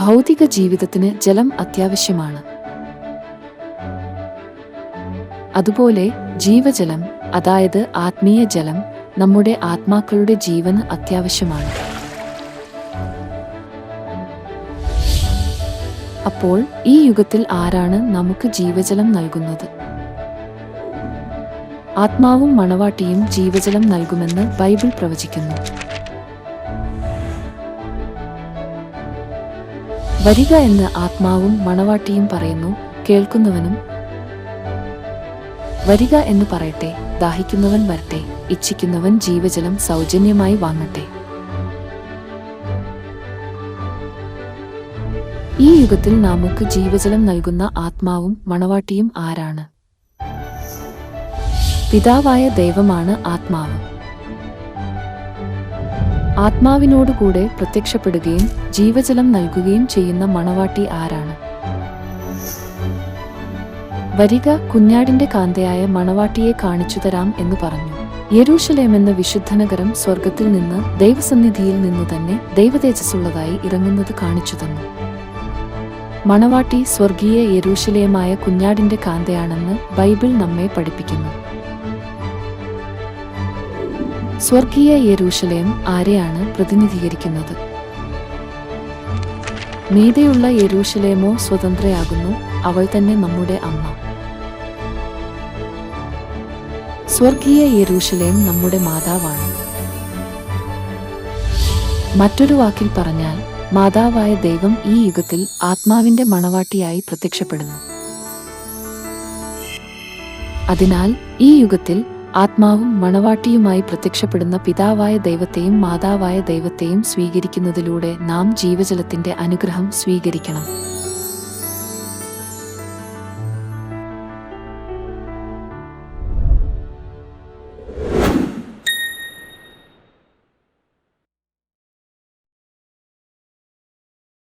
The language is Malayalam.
ഭൗതിക ജീവിതത്തിന് ജലം അത്യാവശ്യമാണ്. അതുപോലെ ജീവജലം അതായത് ആത്മീയ ജലം നമ്മുടെ ആത്മാക്കളുടെ ജീവന് അത്യാവശ്യമാണ്. അപ്പോൾ ഈ യുഗത്തിൽ ആരാണ് നമുക്ക് ജീവജലം നൽകുന്നത്? ആത്മാവും മണവാട്ടിയും ജീവജലം നൽകുമെന്ന് ബൈബിൾ പ്രവചിക്കുന്നു. വരിക എന്ന് ആത്മാവും മണവാട്ടിയും പറയുന്നു കേൾക്കുന്നവനും. വരിക എന്ന് പറയട്ടെ ദാഹിക്കുന്നവൻ വരട്ടെ ഇച്ഛിക്കുന്നവൻ ജീവജലം സൗജന്യമായി വാങ്ങട്ടെ. ഈ യുഗത്തിൽ നമുക്ക് ജീവജലം നൽകുന്ന ആത്മാവും മണവാട്ടിയും ആരാണ്? പിതാവായ ദൈവമാണ് ആത്മാവ്. ആത്മാവിനോടുകൂടെ പ്രത്യക്ഷപ്പെടുകയും ജീവജലം നൽകുകയും ചെയ്യുന്ന മണവാട്ടി ആരാണ്? വരിക കുഞ്ഞാടിന്റെ കാന്തയായ മണവാട്ടിയെ കാണിച്ചു തരാം എന്ന് പറഞ്ഞു. യെരൂഷലേം എന്ന വിശുദ്ധനഗരം സ്വർഗത്തിൽ നിന്ന് ദൈവസന്നിധിയിൽ നിന്നു തന്നെ ദൈവതേജസ്സുള്ളതായി ഇറങ്ങുന്നത് കാണിച്ചു തന്നു. മണവാട്ടി സ്വർഗീയ യെരൂഷലേമായ കുഞ്ഞാടിന്റെ കാന്തയാണെന്ന് ബൈബിൾ നമ്മെ പഠിപ്പിക്കുന്നു. സ്വർഗീയ യെരൂഷലേം ആരെയാണ് പ്രതിനിധീകരിക്കുന്നത്? മീതെയുള്ള യെരൂഷലേമോ സ്വതന്ത്രയാകുന്നു അവൾ തന്നെ നമ്മുടെ അമ്മ. സ്വർഗീയ യെരൂഷലേം നമ്മുടെ മാതാവാണ്. മറ്റൊരു വാക്കിൽ പറഞ്ഞാൽ മാതാവായ ദൈവം ഈ യുഗത്തിൽ ആത്മാവിന്റെ മണവാട്ടിയായി പ്രത്യക്ഷപ്പെടുന്നു. അതിനാൽ ഈ യുഗത്തിൽ ആത്മാവും മണവാട്ടിയുമായി പ്രത്യക്ഷപ്പെടുന്ന പിതാവായ ദൈവത്തെയും മാതാവായ ദൈവത്തെയും സ്വീകരിക്കുന്നതിലൂടെ നാം ജീവജലത്തിന്റെ അനുഗ്രഹം സ്വീകരിക്കണം.